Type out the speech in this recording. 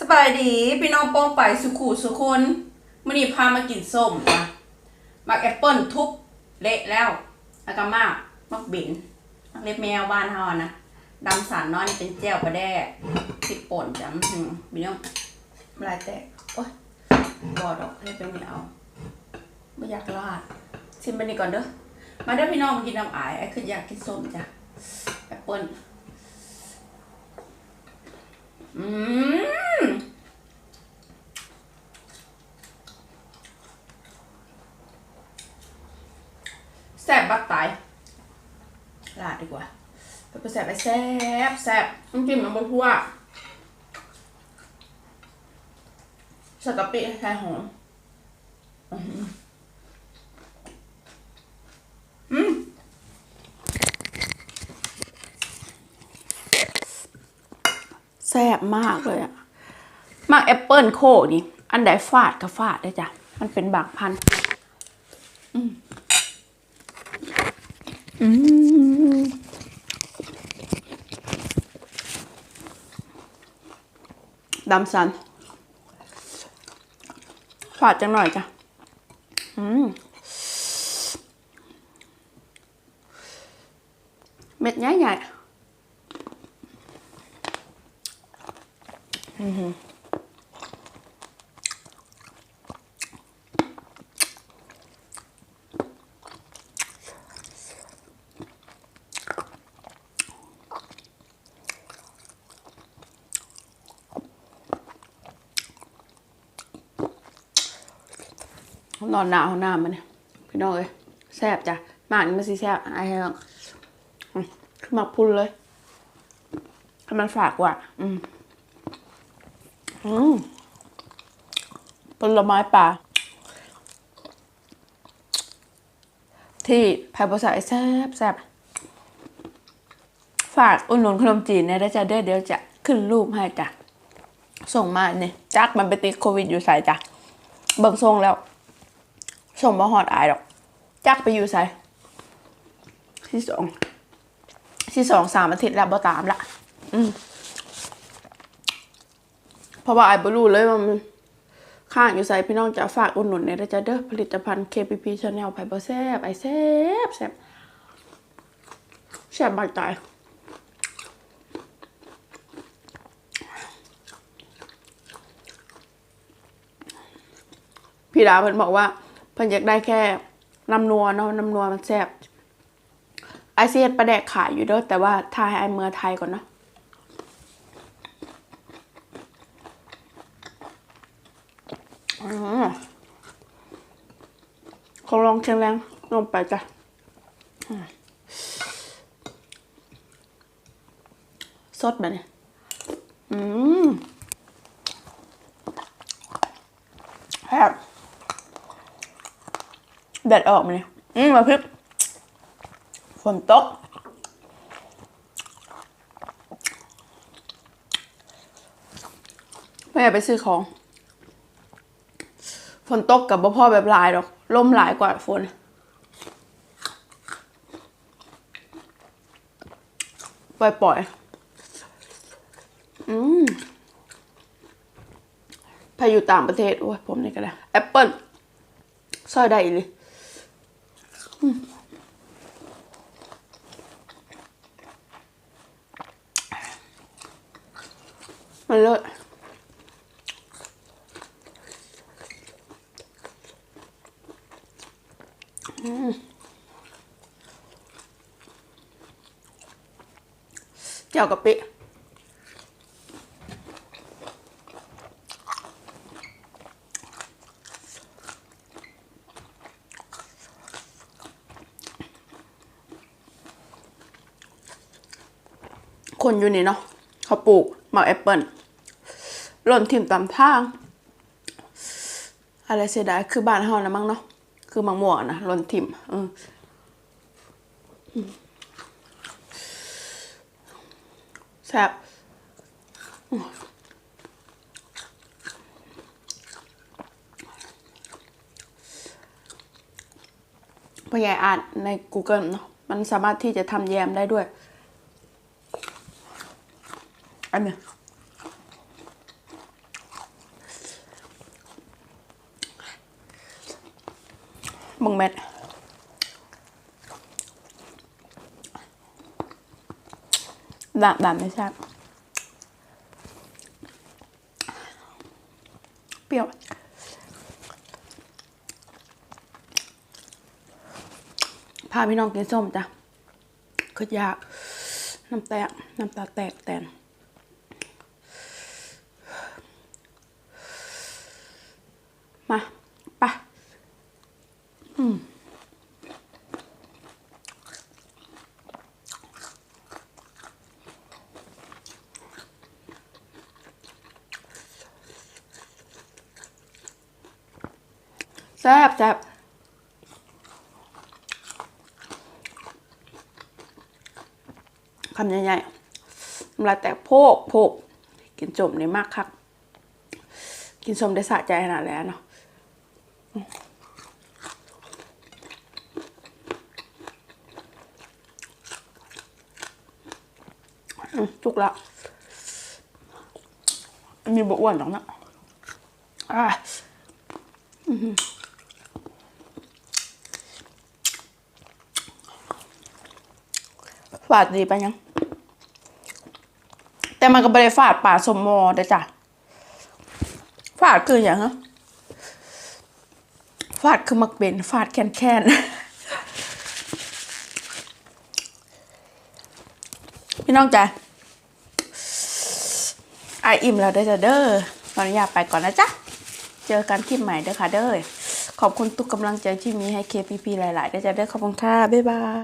สบายดีพี่น้องโป้องไปสุขุสุคนมื่อนี้พามากินส้มจ้ะมักแอปเปิลทุบเละแล้วแล้วก็มากมักบินมักเล็บแมวบ้านเฮานะดำสันน้อยนี่เป็นแจ่วกระแด้พริกป่นจ้ะอื้อหือพี่น้องลายแตกโอ๊ยบอดอกให้เป็นไม่เอาไม่อยากลาดชิมไปนี่ก่อนเด้อมาเด้อพี่น้องมากินน้ำอายไอ้คืออยากกินส้มจ้ะแอปเปิลอืมแซ่บบักตาย ลาดดีกว่าไปแซ่บไปแซ่บแซ่บต้องกินมันบนทั่วสกะปิใส่หอมอื้อหืออืมแซ่บมากเลยอะมากแอปเปิลโคนี่ อันใดฟาดก็ฟาดได้จ้ะ มันเป็นบางพัน อืมอืม ดำสันฟาดจังหน่อยจ้ะ อืม เม็ดใหญ่ๆ นอนหนาวหน้ามันเนี่ยพี่น้องเอ้ยแซ่บจ้ะหมากนี่มันสิแซ่บไอ้เหรองอืมคือหมักพุนเลยให้มันฝากว่าอืมอืมผลไม้ป่า ที่ภายภาษาแซ่บแซ่บฝากอุ่นหนุนขนมจีนเนี่ยได้จะเด้อเดี๋ยวจะขึ้นรูปให้จ้ะส่งมาเนี่ยจักมันไปติดโควิดอยู่ใส่จ้ะเบิ่งทรงแล้ว ส่งมาหอดอายดอก จักไปอยู่ใส่ที่สองที่สองสามอาทิตย์แล้วบ่ตามละอืมเพราะว่าไอ้บรู้เลยว่ามันข้างอยู่ใส่พี่น้องจะฝากอุดหนุนเนี่ยจะเด้อผลิตภัณฑ์ KPP Channel ไผ่บ่แซ่บไอ้แซ่บแซ่บแซ่บบางตายพี่ดาเพิ่นบอกว่า เพิ่นอยากได้แค่น้ำนัวเนาะน้ำนัวมันแซ่บไอเซียดประแดกขายอยู่เด้อแต่ว่าทายไอเมือไทยก่อนเนาะอขอลองเชียงแรงลงไปจ้ะอืมสดแบบนี้อืมแซ่บ แดดออกมาเนี่ยอืมมาพริกฝนตกไม่อยากไปซื้อของ ฝนตกกับบ่พ่อแบบลายหรอกลมหลายกว่าฝนปล่อยปล่อยๆอืมถ้าอยู่ต่างประเทศโอ้ยผมนี่ก็ได้แอปเปิลซอยได้อีกเลย มันเลิศอืมเจ้ากะปิคนอยู่นี่เนาะเขาปลูกหมากแอปเปิล หล่นถิ่มตามทาง อะไรเสียดายคือบ้านเฮานะมั้งเนาะคือมังม่วงนะหล่นถิ่มอืมแซ่บพยายอ่านใน Google เนาะมันสามารถที่จะทำแยมได้ด้วย อันเนี้ บังเม็ดแบบแบบไม่ใช่บเปรี้ยวพาพี่น้องกินส้มจ้ะคือยาก น้ำแตก น้ำตาแตกแตนมา แซ่บแซ่บคำใหญ่ๆน้ำลายแตกโพกโพกกินจมนี่มากครับ กินสมได้สะใจขนาดแล้วเนาะ จุกละมีบอ้วนหรอกนะอ่าอื้อหือฝาดดีไปยัง แต่มันก็ไม่ได้ฝาดป่าสมมอเด้จ้ะฝาดคืออย่างฮะฝาดคือมักเบนฝาดแคนแคนพี่น้องจ้ะ อายอิ่มแล้วเด้อเด้อขออนุญาตไปก่อนนะจ๊ะ เจอกันคลิปใหม่เด้อค่ะเด้อขอบคุณทุกกำลังใจที่มีให้ KPP หลายๆเด้อจ้ะเด้อขอบคุณค่ะบ๊ายบาย